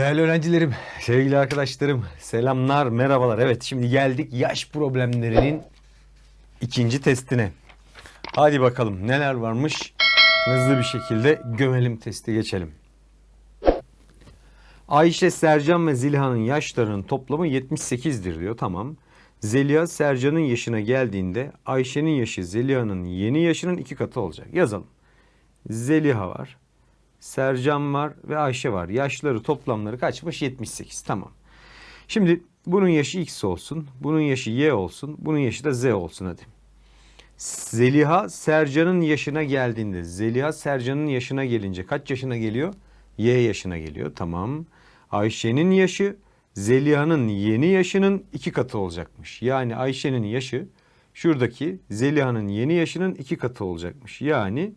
Değerli öğrencilerim, sevgili arkadaşlarım, selamlar, merhabalar. Evet şimdi geldik yaş problemlerinin ikinci testine. Hadi bakalım neler varmış. Hızlı bir şekilde gömelim testi geçelim. Ayşe, Sercan ve Zilha'nın yaşlarının toplamı 78'dir diyor. Tamam. Zeliha Sercan'ın yaşına geldiğinde Ayşe'nin yaşı Zeliha'nın yeni yaşının iki katı olacak. Yazalım. Zeliha var. Sercan var ve Ayşe var. Yaşları toplamları kaçmış? 78. Tamam. Şimdi bunun yaşı X olsun. Bunun yaşı Y olsun. Bunun yaşı da Z olsun hadi. Zeliha Sercan'ın yaşına geldiğinde Zeliha Sercan'ın yaşına gelince kaç yaşına geliyor? Y yaşına geliyor. Tamam. Ayşe'nin yaşı Zeliha'nın yeni yaşının iki katı olacakmış. Yani Ayşe'nin yaşı şuradaki Zeliha'nın yeni yaşının iki katı olacakmış. Yani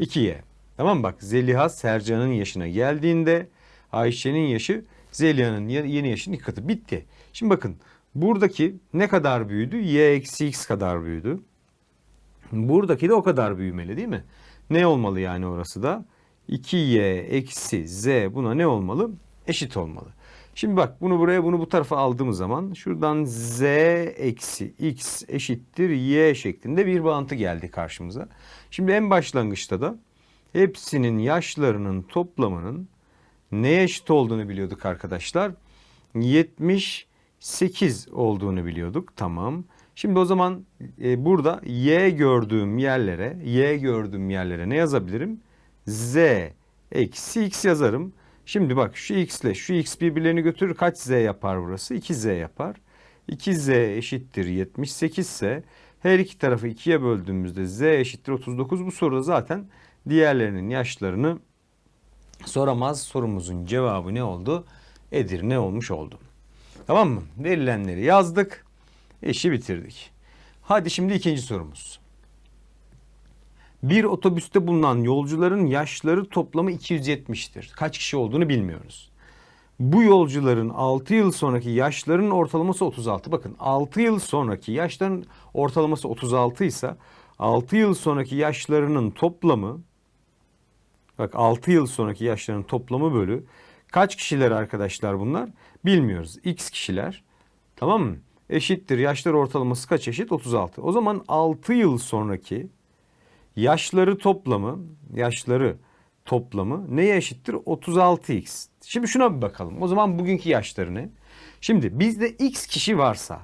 2Y. Tamam bak Zeliha Sercan'ın yaşına geldiğinde Ayşe'nin yaşı Zeliha'nın ye- yeni yaşının iki katı. Bitti. Şimdi bakın buradaki ne kadar büyüdü? Y eksi X kadar büyüdü. Buradaki de o kadar büyümeli değil mi? Ne olmalı yani orası da? 2y eksi z buna ne olmalı? Eşit olmalı. Şimdi bak bunu buraya bunu bu tarafa aldığımız zaman şuradan z eksi x eşittir y şeklinde bir bağıntı geldi karşımıza. Şimdi en başlangıçta da hepsinin yaşlarının toplamının neye eşit olduğunu biliyorduk arkadaşlar. 78 olduğunu biliyorduk. Tamam. Şimdi o zaman e, burada y gördüğüm yerlere, y gördüğüm yerlere ne yazabilirim? z eksi x yazarım. Şimdi bak şu x ile şu x birbirlerini götürür. Kaç z yapar burası? 2z yapar. 2z eşittir 78 ise her iki tarafı ikiye böldüğümüzde z eşittir 39. Bu soruda zaten diğerlerinin yaşlarını soramaz. Sorumuzun cevabı ne oldu? Edirne olmuş oldu. Tamam mı? Verilenleri yazdık. İşi bitirdik. Hadi şimdi ikinci sorumuz. Bir otobüste bulunan yolcuların yaşları toplamı 270'tir. Kaç kişi olduğunu bilmiyoruz. Bu yolcuların 6 yıl sonraki yaşlarının ortalaması 36. Bakın 6 yıl sonraki yaşların ortalaması 36 ise 6 yıl sonraki yaşlarının toplamı bak 6 yıl sonraki yaşlarının toplamı bölü kaç kişiler arkadaşlar bunlar? Bilmiyoruz. X kişiler. Tamam mı? Eşittir. Yaşlar ortalaması kaç eşit? 36. O zaman 6 yıl sonraki yaşları toplamı, yaşları toplamı neye eşittir? 36x. Şimdi şuna bir bakalım. O zaman bugünkü yaşları ne? Şimdi bizde x kişi varsa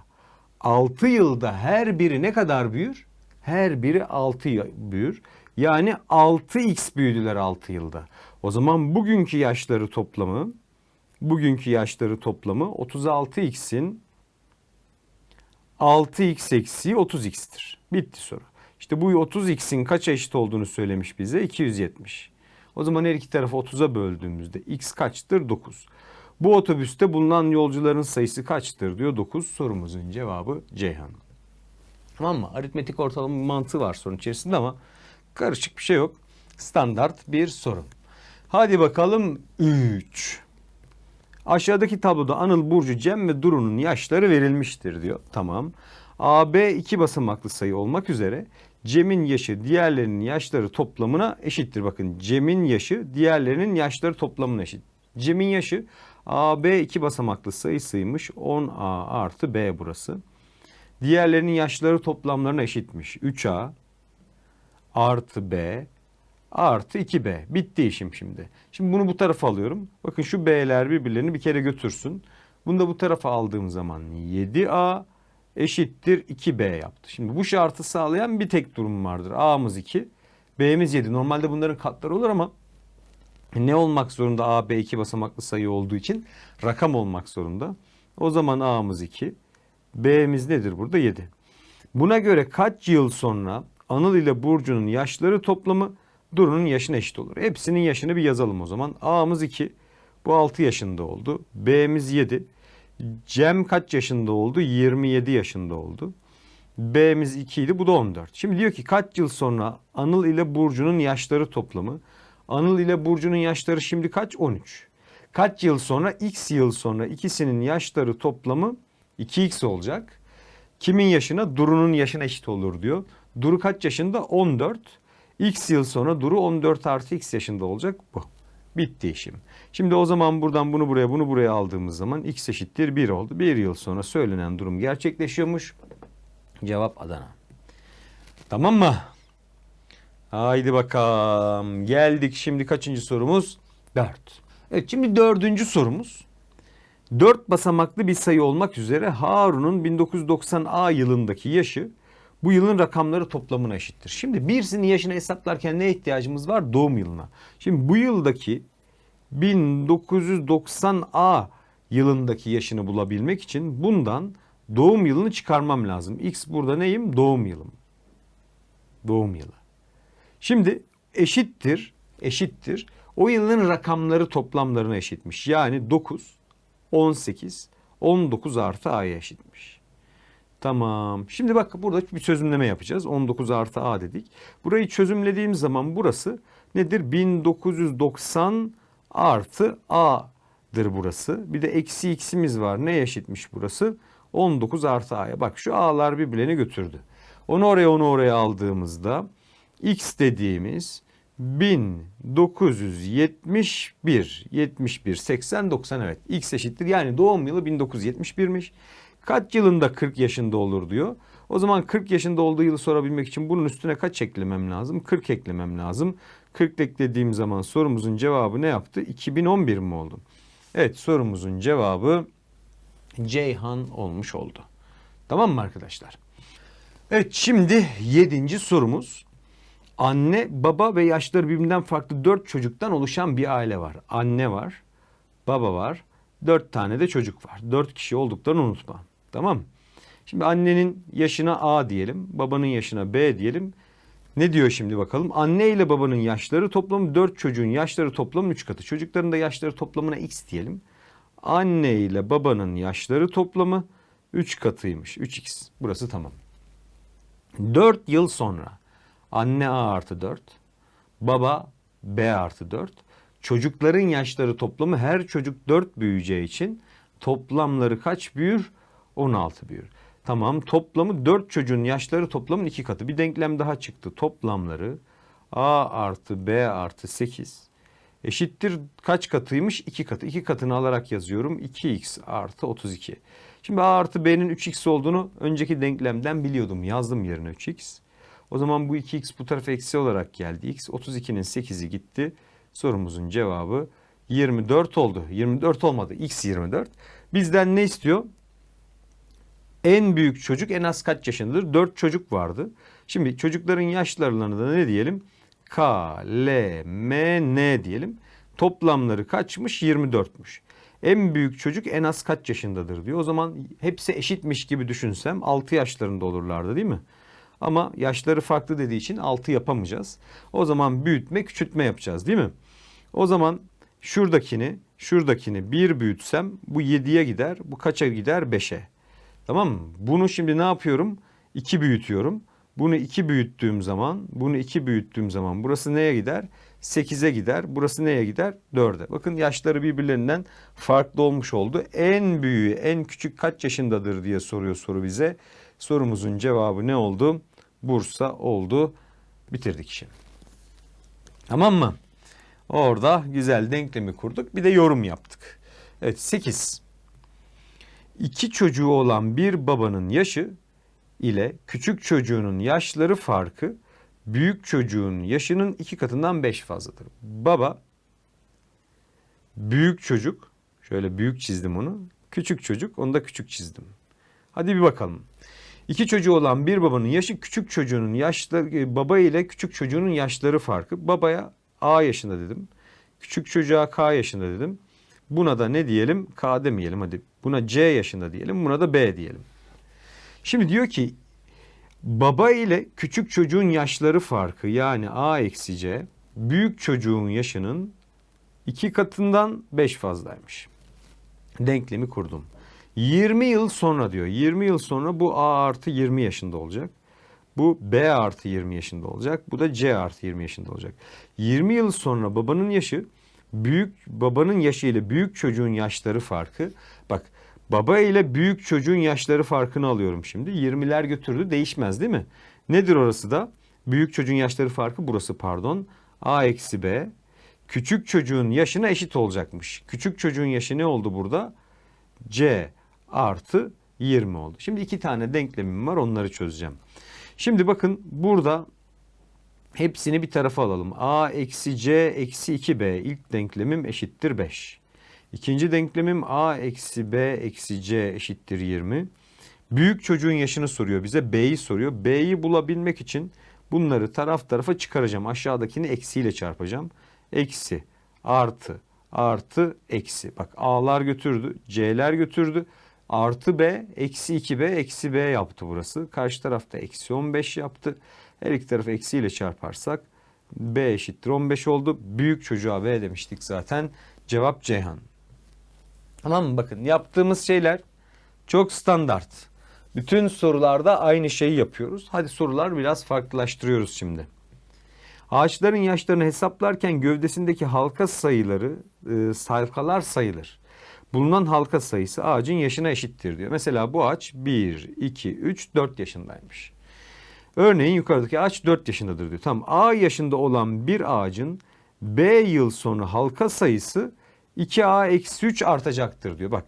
6 yılda her biri ne kadar büyür? Her biri 6 büyür. Yani 6x büyüdüler 6 yılda. O zaman bugünkü yaşları toplamı bugünkü yaşları toplamı 36x'in 6x eksiği 30x'tir. Bitti soru. İşte bu 30x'in kaça eşit olduğunu söylemiş bize 270. O zaman her iki tarafı 30'a böldüğümüzde x kaçtır? 9. Bu otobüste bulunan yolcuların sayısı kaçtır diyor 9. Sorumuzun cevabı Ceyhan. Tamam mı? Aritmetik ortalama mantığı var sorun içerisinde ama karışık bir şey yok. Standart bir soru. Hadi bakalım 3. Aşağıdaki tabloda Anıl, Burcu, Cem ve Duru'nun yaşları verilmiştir diyor. Tamam. AB iki basamaklı sayı olmak üzere Cem'in yaşı diğerlerinin yaşları toplamına eşittir. Bakın Cem'in yaşı diğerlerinin yaşları toplamına eşit. Cem'in yaşı AB iki basamaklı sayısıymış. 10A artı B burası. Diğerlerinin yaşları toplamlarına eşitmiş. 3A artı B artı 2B. Bitti işim şimdi. Şimdi bunu bu tarafa alıyorum. Bakın şu B'ler birbirlerini bir kere götürsün. Bunu da bu tarafa aldığım zaman 7A eşittir 2B yaptı. Şimdi bu şartı sağlayan bir tek durum vardır. A'mız 2, B'miz 7. Normalde bunların katları olur ama ne olmak zorunda A, B iki basamaklı sayı olduğu için rakam olmak zorunda. O zaman A'mız 2, B'miz nedir burada? 7. Buna göre kaç yıl sonra Anıl ile Burcu'nun yaşları toplamı Duru'nun yaşına eşit olur. Hepsinin yaşını bir yazalım o zaman. A'mız 2. Bu 6 yaşında oldu. B'miz 7. Cem kaç yaşında oldu? 27 yaşında oldu. B'miz 2 idi. Bu da 14. Şimdi diyor ki kaç yıl sonra Anıl ile Burcu'nun yaşları toplamı? Anıl ile Burcu'nun yaşları şimdi kaç? 13. Kaç yıl sonra? X yıl sonra ikisinin yaşları toplamı 2x olacak. Kimin yaşına? Duru'nun yaşına eşit olur diyor. Duru kaç yaşında? 14. X yıl sonra Duru 14 artı X yaşında olacak bu. Bitti işim. Şimdi o zaman buradan bunu buraya bunu buraya aldığımız zaman x eşittir 1 oldu. Bir yıl sonra söylenen durum gerçekleşiyormuş. Cevap Adana. Tamam mı? Haydi bakalım. Geldik şimdi kaçıncı sorumuz? 4. Evet şimdi dördüncü sorumuz. 4 basamaklı bir sayı olmak üzere Harun'un 1990 A yılındaki yaşı bu yılın rakamları toplamına eşittir. Şimdi birisinin yaşını hesaplarken ne ihtiyacımız var? Doğum yılına. Şimdi bu yıldaki 1990 A yılındaki yaşını bulabilmek için bundan doğum yılını çıkarmam lazım. X burada neyim? Doğum yılım. Doğum yılı. Şimdi eşittir, eşittir. O yılın rakamları toplamlarına eşitmiş. Yani 9, 18, 19 artı A'ya eşitmiş. Tamam. Şimdi bak burada bir çözümleme yapacağız. 19 artı A dedik. Burayı çözümlediğim zaman burası nedir? 1990 artı A'dır burası. Bir de eksi x'imiz var. Ne eşitmiş burası? 19 artı A'ya. Bak şu A'lar birbirlerini götürdü. Onu oraya onu oraya aldığımızda x dediğimiz 1971, 71, 80, 90 evet x eşittir. Yani doğum yılı 1971'miş. Kaç yılında 40 yaşında olur diyor. O zaman 40 yaşında olduğu yılı sorabilmek için bunun üstüne kaç eklemem lazım? 40 eklemem lazım. 40 eklediğim zaman sorumuzun cevabı ne yaptı? 2011 mi oldu? Evet sorumuzun cevabı Ceyhan olmuş oldu. Tamam mı arkadaşlar? Evet şimdi yedinci sorumuz. Anne, baba ve yaşları birbirinden farklı dört çocuktan oluşan bir aile var. Anne var, baba var, dört tane de çocuk var. Dört kişi olduklarını unutma. Tamam? Şimdi annenin yaşına A diyelim, babanın yaşına B diyelim. Ne diyor şimdi bakalım? Anne ile babanın yaşları toplamı 4 çocuğun yaşları toplamı 3 katı. Çocukların da yaşları toplamına x diyelim. Anne ile babanın yaşları toplamı 3 katıymış. 3x. Burası tamam. 4 yıl sonra anne A artı 4, baba B artı 4. Çocukların yaşları toplamı her çocuk 4 büyüyeceği için toplamları kaç büyür? 16 büyür. Tamam toplamı 4 çocuğun yaşları toplamın 2 katı. Bir denklem daha çıktı. Toplamları A artı B artı 8 eşittir kaç katıymış? 2 katı. 2 katını alarak yazıyorum. 2x artı 32. Şimdi A artı B'nin 3x olduğunu önceki denklemden biliyordum. Yazdım yerine 3x. O zaman bu 2x bu tarafa eksi olarak geldi. x 32'nin 8'i gitti. Sorumuzun cevabı 24 oldu. 24 olmadı. x 24. Bizden ne istiyor? En büyük çocuk en az kaç yaşındadır? 4 çocuk vardı. Şimdi çocukların yaşlarına da ne diyelim? K, L, M, N diyelim. Toplamları kaçmış? 24'müş. En büyük çocuk en az kaç yaşındadır diyor. O zaman hepsi eşitmiş gibi düşünsem 6 yaşlarında olurlardı değil mi? Ama yaşları farklı dediği için 6 yapamayacağız. O zaman büyütme küçültme yapacağız değil mi? O zaman şuradakini şuradakini 1 büyütsem bu 7'ye gider. Bu kaça gider? 5'e. Tamam mı? Bunu şimdi ne yapıyorum? 2 büyütüyorum. Bunu 2 büyüttüğüm zaman, bunu 2 büyüttüğüm zaman burası neye gider? 8'e gider. Burası neye gider? 4'e. Bakın yaşları birbirlerinden farklı olmuş oldu. En büyüğü, en küçük kaç yaşındadır diye soruyor soru bize. Sorumuzun cevabı ne oldu? Bursa oldu. Bitirdik işi. Tamam mı? Orada güzel denklemi kurduk. Bir de yorum yaptık. Evet 8. İki çocuğu olan bir babanın yaşı ile küçük çocuğunun yaşları farkı büyük çocuğun yaşının iki katından beş fazladır. Baba büyük çocuk şöyle büyük çizdim onu. Küçük çocuk onu da küçük çizdim. Hadi bir bakalım. İki çocuğu olan bir babanın yaşı küçük çocuğunun yaşları baba ile küçük çocuğunun yaşları farkı. Babaya A yaşında dedim. Küçük çocuğa K yaşında dedim. Buna da ne diyelim? K demeyelim hadi. Buna C yaşında diyelim. Buna da B diyelim. Şimdi diyor ki baba ile küçük çocuğun yaşları farkı yani A eksi C büyük çocuğun yaşının iki katından 5 fazlaymış. Denklemi kurdum. 20 yıl sonra diyor. 20 yıl sonra bu A artı 20 yaşında olacak. Bu B artı 20 yaşında olacak. Bu da C artı 20 yaşında olacak. 20 yıl sonra babanın yaşı büyük babanın yaşı ile büyük çocuğun yaşları farkı. Bak baba ile büyük çocuğun yaşları farkını alıyorum şimdi. 20'ler götürdü değişmez değil mi? Nedir orası da? Büyük çocuğun yaşları farkı burası pardon. A eksi B. küçük çocuğun yaşına eşit olacakmış. Küçük çocuğun yaşı ne oldu burada? C artı 20 oldu. Şimdi iki tane denklemim var onları çözeceğim. Şimdi bakın burada hepsini bir tarafa alalım. A eksi C eksi 2B ilk denklemim eşittir 5. İkinci denklemim A eksi B eksi C eşittir 20. Büyük çocuğun yaşını soruyor bize. B'yi soruyor. B'yi bulabilmek için bunları taraf tarafa çıkaracağım. Aşağıdakini eksiyle çarpacağım. Eksi, artı, artı, eksi. Bak A'lar götürdü. C'ler götürdü. Artı B, eksi 2B, eksi B yaptı burası. Karşı tarafta eksi 15 yaptı. Her iki tarafı eksiyle çarparsak B eşittir 15 oldu. Büyük çocuğa B demiştik zaten. Cevap Ceyhan. Tamam mı? Bakın yaptığımız şeyler çok standart. Bütün sorularda aynı şeyi yapıyoruz. Hadi sorular biraz farklılaştırıyoruz şimdi. Ağaçların yaşlarını hesaplarken gövdesindeki halka sayıları e, halkalar sayılır. Bulunan halka sayısı ağacın yaşına eşittir diyor. Mesela bu ağaç 1, 2, 3, 4 yaşındaymış. Örneğin yukarıdaki ağaç 4 yaşındadır diyor. Tamam A yaşında olan bir ağacın B yıl sonra halka sayısı 2A eksi 3 artacaktır diyor. Bak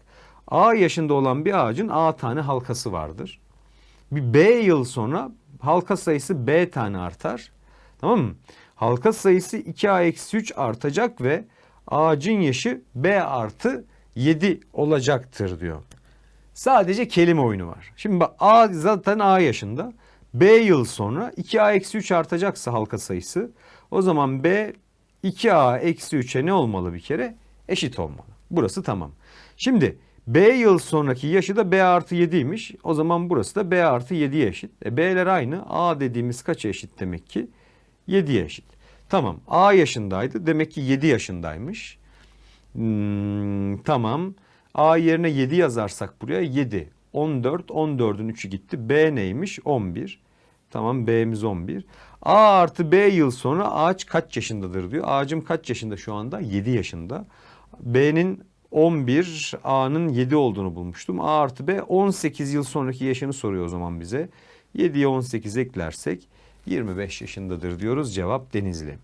A yaşında olan bir ağacın A tane halkası vardır. Bir B yıl sonra halka sayısı B tane artar. Tamam mı? Halka sayısı 2A eksi 3 artacak ve ağacın yaşı B artı 7 olacaktır diyor. Sadece kelime oyunu var. Şimdi bak A zaten A yaşında. B yıl sonra 2A eksi 3 artacaksa halka sayısı o zaman B 2A eksi 3'e ne olmalı bir kere? Eşit olmalı. Burası tamam. Şimdi B yıl sonraki yaşı da B artı 7'ymiş. O zaman burası da B artı 7'ye eşit. E B'ler aynı. A dediğimiz kaça eşit demek ki? 7'ye eşit. Tamam A yaşındaydı. Demek ki 7 yaşındaymış. Hmm, tamam. A yerine 7 yazarsak buraya 7. 14. 14'ün 3'ü gitti. B neymiş? 11. Tamam B'miz 11. A artı B yıl sonra ağaç kaç yaşındadır diyor. Ağacım kaç yaşında şu anda? 7 yaşında. B'nin 11, A'nın 7 olduğunu bulmuştum. A artı B 18 yıl sonraki yaşını soruyor o zaman bize. 7'ye 18 eklersek 25 yaşındadır diyoruz. Cevap Denizli.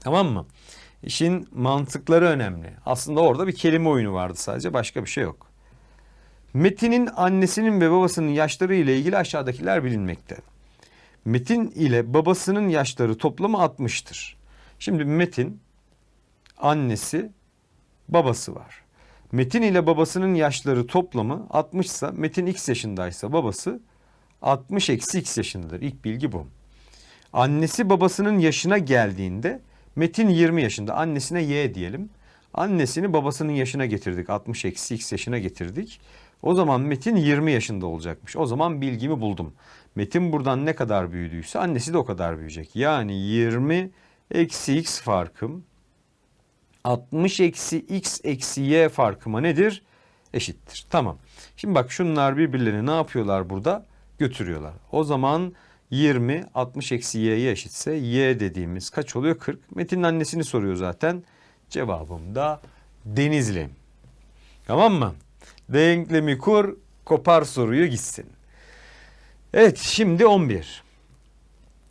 Tamam mı? İşin mantıkları önemli. Aslında orada bir kelime oyunu vardı sadece başka bir şey yok. Metin'in annesinin ve babasının yaşları ile ilgili aşağıdakiler bilinmekte. Metin ile babasının yaşları toplamı 60'tır. Şimdi Metin, annesi, babası var. Metin ile babasının yaşları toplamı 60 ise Metin x yaşındaysa babası 60 eksi x yaşındadır. İlk bilgi bu. Annesi babasının yaşına geldiğinde Metin 20 yaşında. Annesine y diyelim. Annesini babasının yaşına getirdik. 60 eksi x yaşına getirdik. O zaman Metin 20 yaşında olacakmış. O zaman bilgimi buldum. Metin buradan ne kadar büyüdüyse annesi de o kadar büyüyecek. Yani 20 eksi x farkım 60 eksi x eksi y farkıma nedir? Eşittir. Tamam. Şimdi bak şunlar birbirlerini ne yapıyorlar burada? Götürüyorlar. O zaman 20 60 eksi y'ye eşitse y dediğimiz kaç oluyor? 40. Metin'in annesini soruyor zaten. Cevabım da Denizli. Tamam mı? Denklemi kur, kopar soruyu gitsin. Evet şimdi 11.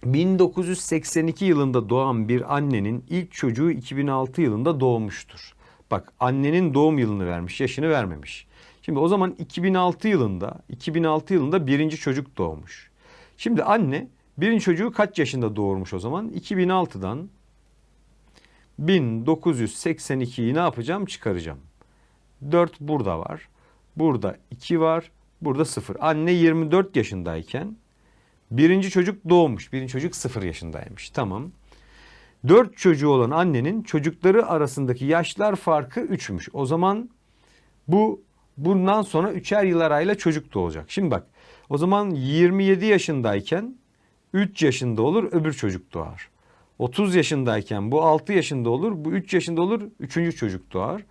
1982 yılında doğan bir annenin ilk çocuğu 2006 yılında doğmuştur. Bak annenin doğum yılını vermiş, yaşını vermemiş. Şimdi o zaman 2006 yılında 2006 yılında birinci çocuk doğmuş. Şimdi anne birinci çocuğu kaç yaşında doğurmuş o zaman? 2006'dan 1982'yi ne yapacağım? Çıkaracağım. 4 burada var. Burada 2 var. Burada 0. Anne 24 yaşındayken birinci çocuk doğmuş. Birinci çocuk 0 yaşındaymış. Tamam. 4 çocuğu olan annenin çocukları arasındaki yaşlar farkı 3'müş. O zaman bu bundan sonra 3'er yıl arayla çocuk doğacak. Şimdi bak o zaman 27 yaşındayken 3 yaşında olur öbür çocuk doğar. 30 yaşındayken bu 6 yaşında olur, bu 3 yaşında olur, 3. çocuk doğar.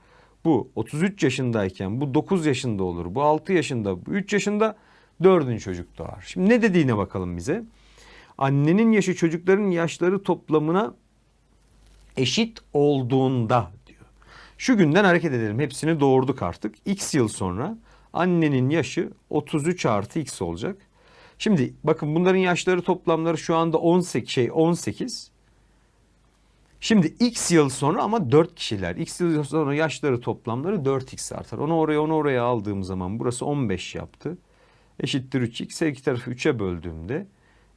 Bu 33 yaşındayken bu 9 yaşında olur, bu 6 yaşında, bu 3 yaşında 4. çocuk doğar. Şimdi ne dediğine bakalım bize. Annenin yaşı çocukların yaşları toplamına eşit olduğunda diyor. Şu günden hareket edelim. Hepsini doğurduk artık. X yıl sonra annenin yaşı 33 artı X olacak. Şimdi bakın bunların yaşları toplamları şu anda 18 şey 18. Şimdi x yıl sonra ama 4 kişiler. X yıl sonra yaşları toplamları 4x artar. Onu oraya onu oraya aldığım zaman burası 15 yaptı. Eşittir 3x. Her iki tarafı 3'e böldüğümde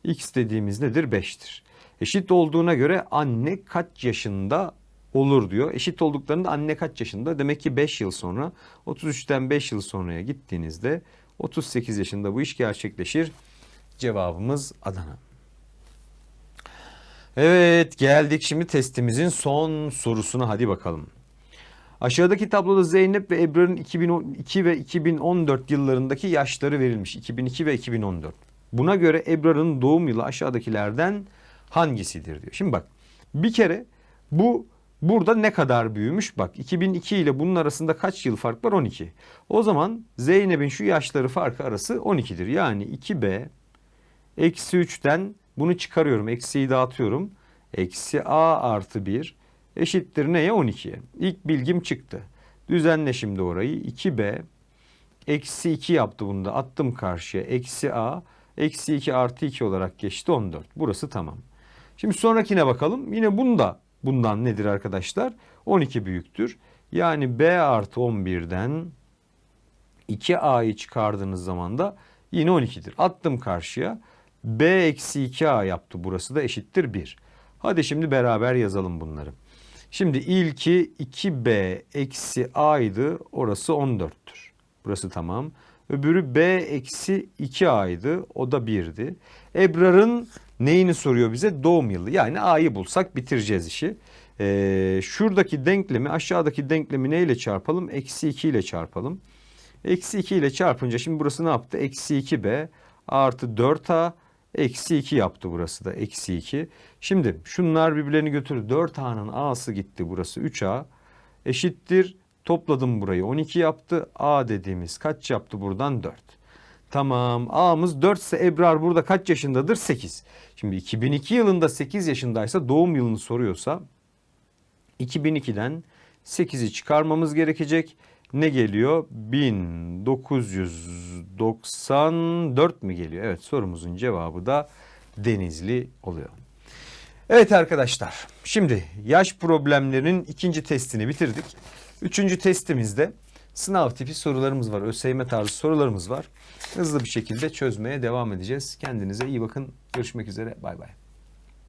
x dediğimiz nedir? 5'tir. Eşit olduğuna göre anne kaç yaşında olur diyor. Eşit olduklarında anne kaç yaşında? Demek ki 5 yıl sonra 33'ten 5 yıl sonraya gittiğinizde 38 yaşında bu iş gerçekleşir. Cevabımız Adana. Evet geldik şimdi testimizin son sorusuna hadi bakalım. Aşağıdaki tabloda Zeynep ve Ebrar'ın 2002 ve 2014 yıllarındaki yaşları verilmiş. 2002 ve 2014. Buna göre Ebrar'ın doğum yılı aşağıdakilerden hangisidir diyor. Şimdi bak bir kere bu burada ne kadar büyümüş bak 2002 ile bunun arasında kaç yıl fark var 12. O zaman Zeynep'in şu yaşları farkı arası 12'dir. Yani 2B eksi 3'ten bunu çıkarıyorum. Eksiyi dağıtıyorum. Eksi A artı 1 eşittir neye 12'ye. İlk bilgim çıktı. Düzenle şimdi orayı. 2B eksi 2 yaptı bunu da attım karşıya. Eksi A eksi 2 artı 2 olarak geçti 14. Burası tamam. Şimdi sonrakine bakalım. Yine bunda bundan nedir arkadaşlar? 12 büyüktür. Yani B artı 11'den 2A'yı çıkardığınız zaman da yine 12'dir. Attım karşıya. B eksi 2A yaptı. Burası da eşittir 1. Hadi şimdi beraber yazalım bunları. Şimdi ilki 2B eksi A'ydı. Orası 14'tür. Burası tamam. Öbürü B eksi 2A'ydı. O da 1'di. Ebrar'ın neyini soruyor bize? Doğum yılı. Yani A'yı bulsak bitireceğiz işi. Ee, şuradaki denklemi aşağıdaki denklemi neyle çarpalım? Eksi 2 ile çarpalım. Eksi 2 ile çarpınca şimdi burası ne yaptı? Eksi 2B artı 4A eksi 2 yaptı burası da eksi 2. Şimdi şunlar birbirlerini götürdü. 4A'nın A'sı gitti burası 3A eşittir. Topladım burayı 12 yaptı. A dediğimiz kaç yaptı buradan 4. Tamam A'mız 4 ise Ebrar burada kaç yaşındadır? 8. Şimdi 2002 yılında 8 yaşındaysa doğum yılını soruyorsa 2002'den 8'i çıkarmamız gerekecek. Ne geliyor? 1994 mü geliyor? Evet sorumuzun cevabı da Denizli oluyor. Evet arkadaşlar şimdi yaş problemlerinin ikinci testini bitirdik. Üçüncü testimizde sınav tipi sorularımız var. ÖSYM tarzı sorularımız var. Hızlı bir şekilde çözmeye devam edeceğiz. Kendinize iyi bakın. Görüşmek üzere. Bay bay.